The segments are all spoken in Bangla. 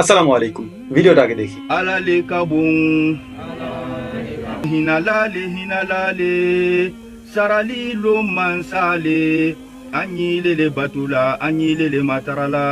আসসালামু আলাইকুম। ভিডিওটা আগে দেখি। alale kabun hinalale hinalale sarali lo mansale anyilele batula anyilele matarala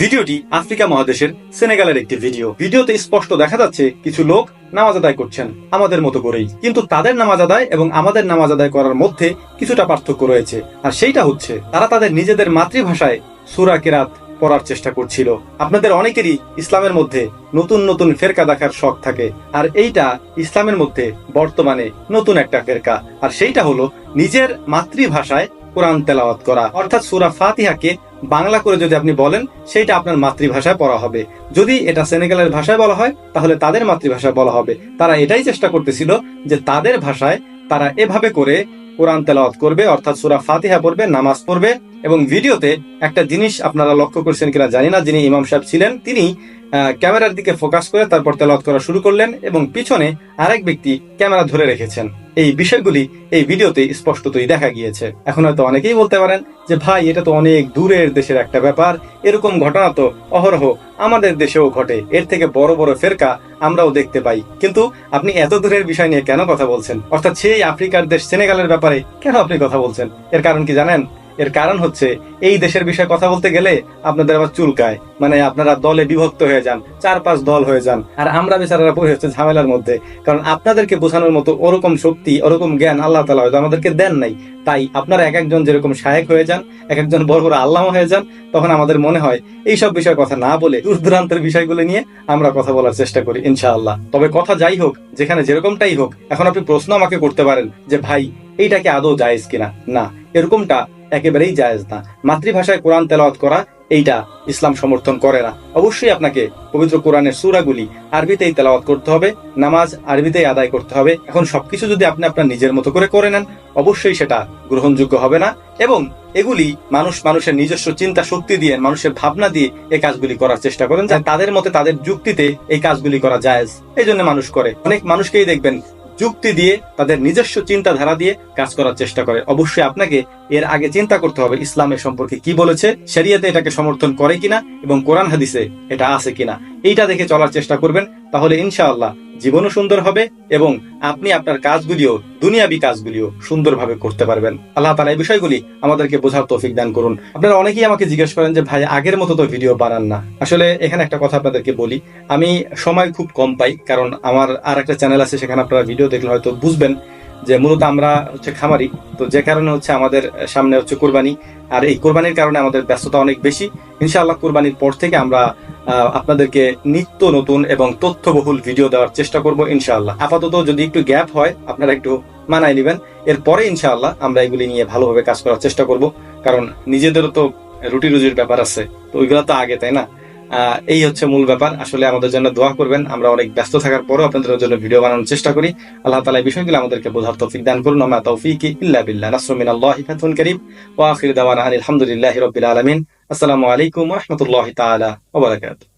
ভিডিওটি আফ্রিকা মহাদেশের সেনেগালের একটি ভিডিও। ভিডিওতে স্পষ্ট দেখা যাচ্ছে কিছু লোক নামাজ আদায় করছেন আমাদের মতো করেই। কিন্তু তাদের নামাজ আদায় এবং আমাদের নামাজ আদায় করার মধ্যে কিছুটা পার্থক্য রয়েছে। আর সেইটা হচ্ছে তারা তাদের নিজেদের মাতৃভাষায় সুরা কেরাত পড়ার চেষ্টা করছিল। আপনাদের অনেকেরই ইসলামের মধ্যে নতুন নতুন ফেরকা দেখার শখ থাকে, আর এইটা ইসলামের মধ্যে বর্তমানে নতুন একটা ফেরকা। আর সেইটা হলো নিজের মাতৃভাষায় কোরআন তেলাওয়াত করা। অর্থাৎ সুরা ফাতিহাকে বাংলা করে যদি আপনি বলেন, সেইটা আপনার মাতৃভাষায় পড়া হবে। যদি এটা সেনেগালের ভাষায় বলা হয়, তাহলে তাদের মাতৃভাষায় বলা হবে। তারা এটাই চেষ্টা করতেছিল যে তাদের ভাষায় তারা এভাবে করে কোরআন তেলাওয়াত করবে, অর্থাৎ সুরা ফাতিহা পড়বে, নামাজ পড়বে এবং ভিডিওতে একটা জিনিস আপনারা লক্ষ্য করছেন কিনা জানি না, যিনি ইমাম সাহেব ছিলেন, তিনি ক্যামেরার দিকে ফোকাস করে তারপর তেলাওয়াত করা শুরু করলেন এবং পিছনে আরেক ব্যক্তি ক্যামেরা ধরে রেখেছেন। এই বিষয়গুলি এই ভিডিওতে স্পষ্টতই দেখা গিয়েছে। এখন হয়তো অনেকেই বলতে পারেন যে, ভাই, এটা তো অনেক দূরের দেশের একটা ব্যাপার। এরকম ঘটনা তো অহরহ আমাদের দেশেও ঘটে। এর থেকে বড় বড় ফেরকা আমরাও দেখতে পাই। কিন্তু আপনি এত দূরের বিষয় নিয়ে কেন কথা বলছেন? অর্থাৎ সেই আফ্রিকার দেশ, সেনেগালের ব্যাপারে কেন আপনি কথা বলছেন? এর কারণ কি জানেন? এর কারণ হচ্ছে, এই দেশের বিষয়ে কথা বলতে গেলে আপনাদের আবার চুলকায়। মানে আপনারা দলে বিভক্ত হয়ে যান চার পাঁচ দল হয়ে যান। আর আমরা বেচারারা পড়ে হচ্ছে ঝামেলার মধ্যে। কারণ আপনাদেরকে বোঝানোর মতো ওরকম শক্তি, ওরকম জ্ঞান আল্লাহ তালা হয়তো আমাদেরকে দেন নাই। তাই আপনারা এক একজন যেরকম শায়েক হয়ে যান এক একজন বড় বড় আল্লাহ হয়ে যান, তখন আমাদের মনে হয় এই সব বিষয়ে কথা না বলে দূর দূরান্তের বিষয়গুলো নিয়ে আমরা কথা বলার চেষ্টা করি, ইনশাআল্লাহ। তবে কথা যাই হোক, যেখানে যেরকমটাই হোক, এখন আপনি প্রশ্ন আমাকে করতে পারেন যে, ভাই, এইটা কি আদৌ জায়েজ কিনা? না, এরকমটা একেবারেই জায়েজ না। মাতৃভাষায় কোরআন তেলাওয়াত করা, এইটা ইসলাম সমর্থন করে না। অবশ্যই আপনাকে পবিত্র কোরআনের সুরাগুলি আরবিতেই তেলাওয়াত করতে হবে, নামাজ আরবিতেই আদায় করতে হবে। এখন সবকিছু যদি আপনি আপনার নিজের মতো করে করে নেন, অবশ্যই সেটা গ্রহণযোগ্য হবে না এবং এগুলি মানুষ মানুষের নিজস্ব চিন্তা শক্তি দিয়ে, মানুষের ভাবনা দিয়ে এই কাজগুলি করার চেষ্টা করেন। তাদের মতে তাদের যুক্তিতে এই কাজগুলি করা জায়েজ। এই জন্য মানুষ করে। অনেক মানুষকেই দেখবেন যুক্তি দিয়ে তাদের নিজস্ব চিন্তাধারা দিয়ে কাজ করার চেষ্টা করে। অবশ্যই আপনাকে এর আগে চিন্তা করতে হবে ইসলামের সম্পর্কে কি বলেছে, শরিয়াতে এটাকে সমর্থন করে কিনা এবং কোরআন হাদিসে এটা আছে কিনা। এইটা দেখে চলার চেষ্টা করবেন, তাহলে ইনশাআল্লাহ জীবনও সুন্দর হবে এবং আপনি আপনার কাজগুলিও, দুনিয়াবি কাজগুলিও সুন্দরভাবে করতে পারবেন। আল্লাহ তালা এই বিষয়গুলি আমাদেরকে বোঝার তৌফিক দান করুন। আপনারা অনেকেই আমাকে জিজ্ঞেস করেন যে, ভাই, আগের মতো তো ভিডিও বানান না। আসলে এখানে একটা কথা আপনাদেরকে বলি, আমি সময় খুব কম পাই, কারণ আমার আর একটা চ্যানেল আছে, সেখানে আপনারা ভিডিও দেখলে হয়তো বুঝবেন যে মূলত আমরা হচ্ছে খামারি, তো যে কারণে হচ্ছে আমাদের সামনে হচ্ছে কোরবানি, আর এই কোরবানির কারণে আমাদের ব্যস্ততা অনেক বেশি। ইনশাআল্লাহ কোরবানির পর থেকে আমরা আপনাদেরকে নিত্য নতুন এবং তথ্যবহুল ভিডিও দেওয়ার চেষ্টা করব ইনশাআল্লাহ। আপাতত যদি একটু গ্যাপ হয়, আপনারা একটু মানায় নেবেন। এরপরে ইনশাআল্লাহ আমরা এগুলি নিয়ে ভালোভাবে কাজ করার চেষ্টা করব। কারণ নিজেদেরও তো রুটি রুজির ব্যাপার আছে, তো ওইগুলো তো আগে, তাই না? এই হচ্ছে মূল ব্যাপার। আসলে আমাদের জন্য দোয়া করবেন। আমরা অনেক ব্যস্ত থাকার পরেও আপনাদের জন্য ভিডিও বানানোর চেষ্টা করি। আল্লাহ তালা এই বিষয়গুলো আমাদেরকে বোঝার তৌফিক দান করুন। আমা তৌফিক ইল্লা বিল্লাহ। নাসরু মিনাল্লাহি ফাতহুন কারীম। ওয়া আখির দাওয়ানা আলহামদুলিল্লাহি রাব্বিল আলামিন। আসসালামু আলাইকুম রাহমাতুল্লাহি বারাকাতুহু।